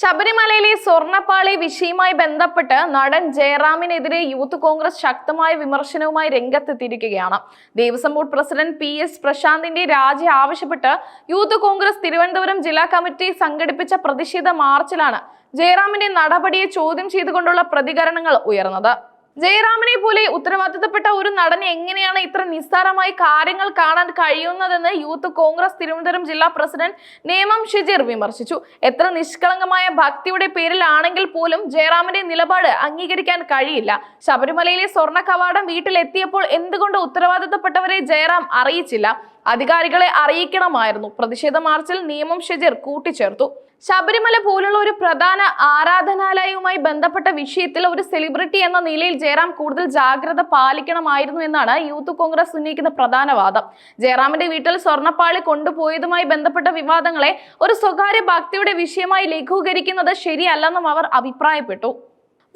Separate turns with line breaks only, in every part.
ശബരിമലയിലെ സ്വർണപ്പാളി വിഷയവുമായി ബന്ധപ്പെട്ട് നടൻ ജയറാമിനെതിരെ യൂത്ത് കോൺഗ്രസ് ശക്തമായ വിമർശനവുമായി രംഗത്തെത്തിയിരിക്കുകയാണ്. Devaswom board president P S പ്രശാന്തിന്റെ രാജി ആവശ്യപ്പെട്ട് യൂത്ത് കോൺഗ്രസ് തിരുവനന്തപുരം ജില്ലാ കമ്മിറ്റി സംഘടിപ്പിച്ച പ്രതിഷേധ മാർച്ചിലാണ് ജയറാമിന്റെ നടപടിയെ ചോദ്യം ചെയ്തുകൊണ്ടുള്ള പ്രതികരണങ്ങൾ ഉയർന്നത്. ജയറാമിനെ പോലെ ഉത്തരവാദിത്തപ്പെട്ട ഒരു നടന് എങ്ങനെയാണ് ഇത്ര നിസ്സാരമായി കാര്യങ്ങൾ കാണാൻ കഴിയുന്നതെന്ന് യൂത്ത് കോൺഗ്രസ് തിരുവനന്തപുരം ജില്ലാ പ്രസിഡന്റ് നേമം ഷിജിർ വിമർശിച്ചു. എത്ര നിഷ്കളങ്കമായ ഭക്തിയുടെ പേരിലാണെങ്കിൽ പോലും ജയറാമിന്റെ നിലപാട് അംഗീകരിക്കാൻ കഴിയില്ല. ശബരിമലയിലെ സ്വർണ കവാടം വീട്ടിലെത്തിയപ്പോൾ എന്തുകൊണ്ട് ഉത്തരവാദിത്തപ്പെട്ടവരെ ജയറാം അറിയിച്ചില്ല? അധികാരികളെ അറിയിക്കണമായിരുന്നു. പ്രതിഷേധ മാർച്ചിൽ നിയമം ഷെജിർ കൂട്ടിച്ചേർത്തു. ശബരിമല പോലുള്ള ഒരു പ്രധാന ആരാധനാലയവുമായി ബന്ധപ്പെട്ട വിഷയത്തിൽ ഒരു സെലിബ്രിറ്റി എന്ന നിലയിൽ ജയറാം കൂടുതൽ ജാഗ്രത പാലിക്കണമായിരുന്നു എന്നാണ് യൂത്ത് കോൺഗ്രസ് ഉന്നയിക്കുന്ന പ്രധാന വാദം. ജയറാമിന്റെ വീട്ടിൽ സ്വർണപ്പാളി കൊണ്ടുപോയതുമായി ബന്ധപ്പെട്ട വിവാദങ്ങളെ ഒരു സ്വകാര്യ ഭക്തിയുടെ വിഷയമായി ലഘൂകരിക്കുന്നത് ശരിയല്ലെന്നും അവർ അഭിപ്രായപ്പെട്ടു.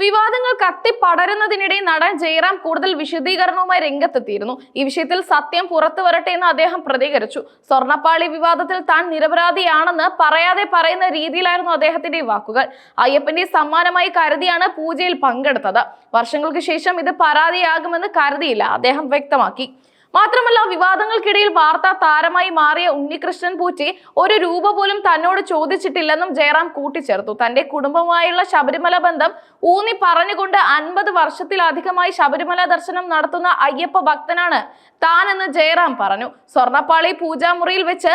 വിവാദങ്ങൾ കത്തി പടരുന്നതിനിടെ നടൻ ജയറാം കൂടുതൽ വിശദീകരണവുമായി രംഗത്തെത്തിയിരുന്നു. ഈ വിഷയത്തിൽ സത്യം പുറത്തു വരട്ടെ എന്ന് അദ്ദേഹം പ്രതികരിച്ചു. സ്വർണപ്പാളി വിവാദത്തിൽ താൻ നിരപരാധിയാണെന്ന് പറയാതെ പറയുന്ന രീതിയിലായിരുന്നു അദ്ദേഹത്തിന്റെ വാക്കുകൾ. അയ്യപ്പന്റെ സമ്മാനമായി കരുതിയാണ് പൂജയിൽ പങ്കെടുത്തത്. വർഷങ്ങൾക്ക് ശേഷം ഇത് പരാതിയാകുമെന്ന് കരുതിയില്ല അദ്ദേഹം വ്യക്തമാക്കി. മാത്രമല്ല വിവാദങ്ങൾക്കിടയിൽ വാർത്താ താരമായി മാറിയ ഉണ്ണികൃഷ്ണൻ പൂറ്റി ഒരു രൂപ പോലും തന്നോട് ചോദിച്ചിട്ടില്ലെന്നും ജയറാം കൂട്ടിച്ചേർത്തു. തന്റെ കുടുംബവുമായുള്ള ശബരിമല ബന്ധം ഊന്നി പറഞ്ഞുകൊണ്ട് അൻപത് വർഷത്തിലധികമായി ശബരിമല ദർശനം നടത്തുന്ന അയ്യപ്പ ഭക്തനാണ് താനെന്ന് ജയറാം പറഞ്ഞു. സ്വർണപ്പാളി പൂജാമുറിയിൽ വെച്ച്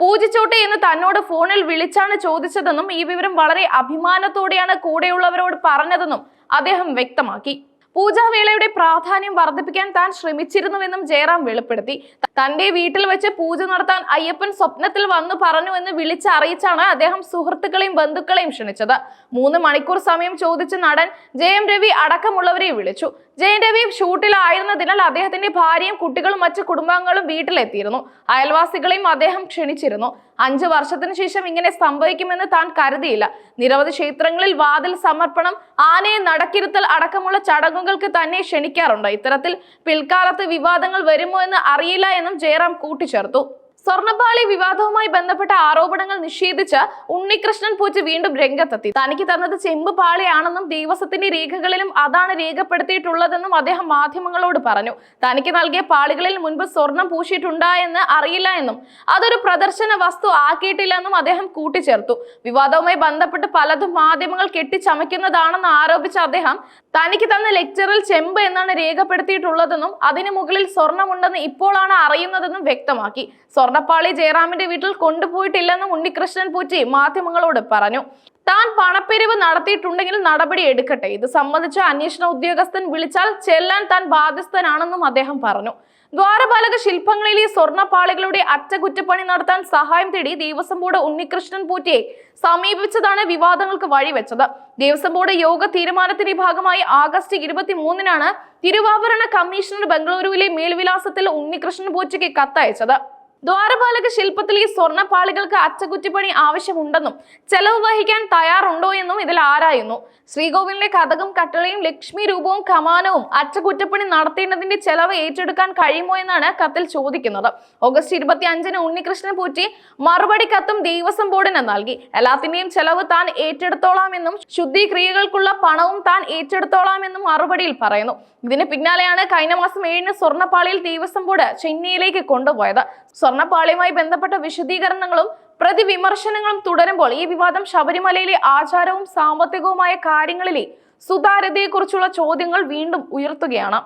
പൂജിച്ചോട്ടെ എന്ന് തന്നോട് ഫോണിൽ വിളിച്ചാണ് ചോദിച്ചതെന്നും ഈ വിവരം വളരെ അഭിമാനത്തോടെയാണ് കൂടെയുള്ളവരോട് പറഞ്ഞതെന്നും അദ്ദേഹം വ്യക്തമാക്കി. പൂജാവേളയുടെ പ്രാധാന്യം വർദ്ധിപ്പിക്കാൻ താൻ ശ്രമിച്ചിരുന്നുവെന്നും ജയറാം വെളിപ്പെടുത്തി. തന്റെ വീട്ടിൽ വെച്ച് പൂജ നടത്താൻ അയ്യപ്പൻ സ്വപ്നത്തിൽ വന്നു പറഞ്ഞുവെന്ന് വിളിച്ചറിയിച്ചാണ് അദ്ദേഹം സുഹൃത്തുക്കളെയും ബന്ധുക്കളെയും ക്ഷണിച്ചത്. മൂന്ന് മണിക്കൂർ സമയം ചോദിച്ച് നടൻ ജയം രവി അടക്കമുള്ളവരെ വിളിച്ചു. ജയൻ രവി ഷൂട്ടിലായിരുന്നതിനാൽ അദ്ദേഹത്തിന്റെ ഭാര്യയും കുട്ടികളും മറ്റു കുടുംബാംഗങ്ങളും വീട്ടിലെത്തിയിരുന്നു. അയൽവാസികളെയും അദ്ദേഹം ക്ഷണിച്ചിരുന്നു. അഞ്ചു വർഷത്തിനു ശേഷം ഇങ്ങനെ സംഭവിക്കുമെന്ന് താൻ കരുതിയില്ല. നിരവധി ക്ഷേത്രങ്ങളിൽ വാതിൽ സമർപ്പണം ആനയെ നടക്കിരുത്തൽ അടക്കമുള്ള ചടങ്ങുകൾക്ക് തന്നെ ക്ഷണിക്കാറുണ്ട്. ഇത്തരത്തിൽ പിൽക്കാലത്ത് വിവാദങ്ങൾ വരുമോ എന്ന് അറിയില്ല എന്നും ജയറാം കൂട്ടിച്ചേർത്തു. സ്വർണപ്പാളി വിവാദവുമായി ബന്ധപ്പെട്ട ആരോപണങ്ങൾ നിഷേധിച്ച് ഉണ്ണികൃഷ്ണൻ പൂച്ച വീണ്ടും രംഗത്തെത്തി. തനിക്ക് തന്നത് ചെമ്പ് പാളിയാണെന്നും ദേവസ്വത്തിന്റെ രേഖകളിലും അതാണ് രേഖപ്പെടുത്തിയിട്ടുള്ളതെന്നും അദ്ദേഹം മാധ്യമങ്ങളോട് പറഞ്ഞു. തനിക്ക് നൽകിയ പാളികളിൽ മുൻപ് സ്വർണം പൂശിയിട്ടുണ്ടായെന്ന് അറിയില്ല എന്നും അതൊരു പ്രദർശന വസ്തു ആക്കിയിട്ടില്ലെന്നും അദ്ദേഹം കൂട്ടിച്ചേർത്തു. വിവാദവുമായി ബന്ധപ്പെട്ട് പലതും മാധ്യമങ്ങൾ കെട്ടിച്ചമയ്ക്കുന്നതാണെന്ന് ആരോപിച്ച അദ്ദേഹം തനിക്ക് തന്ന ലെക്ചറിൽ ചെമ്പ് എന്നാണ് രേഖപ്പെടുത്തിയിട്ടുള്ളതെന്നും അതിനു മുകളിൽ സ്വർണമുണ്ടെന്ന് ഇപ്പോഴാണ് അറിയുന്നതെന്നും വ്യക്തമാക്കി. സ്വർണപ്പാളി ജയറാമിന്റെ വീട്ടിൽ കൊണ്ടുപോയിട്ടില്ലെന്നും ഉണ്ണികൃഷ്ണൻ പൂറ്റി മാധ്യമങ്ങളോട് പറഞ്ഞു. താൻ പണപ്പിരിവ് നടത്തിയിട്ടുണ്ടെങ്കിൽ നടപടി എടുക്കട്ടെ. ഇത് സംബന്ധിച്ച് അന്വേഷണ ഉദ്യോഗസ്ഥൻ വിളിച്ചാൽ ചെല്ലാൻ താൻ ബാധ്യസ്ഥനാണെന്നും അദ്ദേഹം പറഞ്ഞു. ദ്വാരപാലക ശില്പങ്ങളിൽ ഈ സ്വർണപ്പാളികളുടെ അറ്റകുറ്റപ്പണി നടത്താൻ സഹായം തേടി ദേവസ്വം ബോർഡ് ഉണ്ണികൃഷ്ണൻ പൂറ്റിയെ സമീപിച്ചതാണ് വിവാദങ്ങൾക്ക് വഴിവെച്ചത്. ദേവസ്വം ബോർഡ് യോഗ തീരുമാനത്തിന്റെ ഭാഗമായി ആഗസ്റ്റ് ഇരുപത്തി മൂന്നിനാണ് തിരുവാഭരണ കമ്മീഷണർ ബംഗളൂരുവിലെ മേൽവിലാസത്തിൽ ഉണ്ണികൃഷ്ണൻ പൂറ്റിക്ക് കത്തയച്ചത്. ദ്വാരപാലക ശില്പത്തിൽ ഈ സ്വർണപ്പാളികൾക്ക് അച്ചകുറ്റിപ്പണി ആവശ്യമുണ്ടെന്നും ചെലവ് വഹിക്കാൻ തയ്യാറുണ്ടോ എന്നും ഇതിൽ ആരായുന്നു? ശ്രീകോവിലിന്റെ കഥകും കട്ടളയും ലക്ഷ്മി രൂപവും കമാനവും അറ്റകുറ്റപ്പണി നടത്തേണ്ടതിന്റെ ചെലവ് ഏറ്റെടുക്കാൻ കഴിയുമോ എന്നാണ് കത്തിൽ ചോദിക്കുന്നത്. ഓഗസ്റ്റ് ഇരുപത്തി അഞ്ചിന് ഉണ്ണികൃഷ്ണൻ പൂറ്റി മറുപടി കത്തും ദേവസ്വം ബോർഡിന് നൽകി. എല്ലാത്തിന്റെയും ചെലവ് താൻ ഏറ്റെടുത്തോളാമെന്നും ശുദ്ധിക്രിയകൾക്കുള്ള പണവും താൻ ഏറ്റെടുത്തോളാമെന്നും മറുപടിയിൽ പറയുന്നു. ഇതിന് പിന്നാലെയാണ് കഴിഞ്ഞ മാസം ഏഴിന് സ്വർണപ്പാളിയിൽ ദേവസ്വം ബോർഡ് ചെന്നൈയിലേക്ക് കൊണ്ടുപോയത്. സ്വർണപ്പാളിയുമായി ബന്ധപ്പെട്ട വിശദീകരണങ്ങളും പ്രതിവിമർശനങ്ങളും തുടരുമ്പോൾ ഈ വിവാദം ശബരിമലയിലെ ആചാരവും സാമ്പത്തികവുമായ കാര്യങ്ങളിലെ സുതാര്യതയെക്കുറിച്ചുള്ള ചോദ്യങ്ങൾ വീണ്ടും ഉയർത്തുകയാണ്.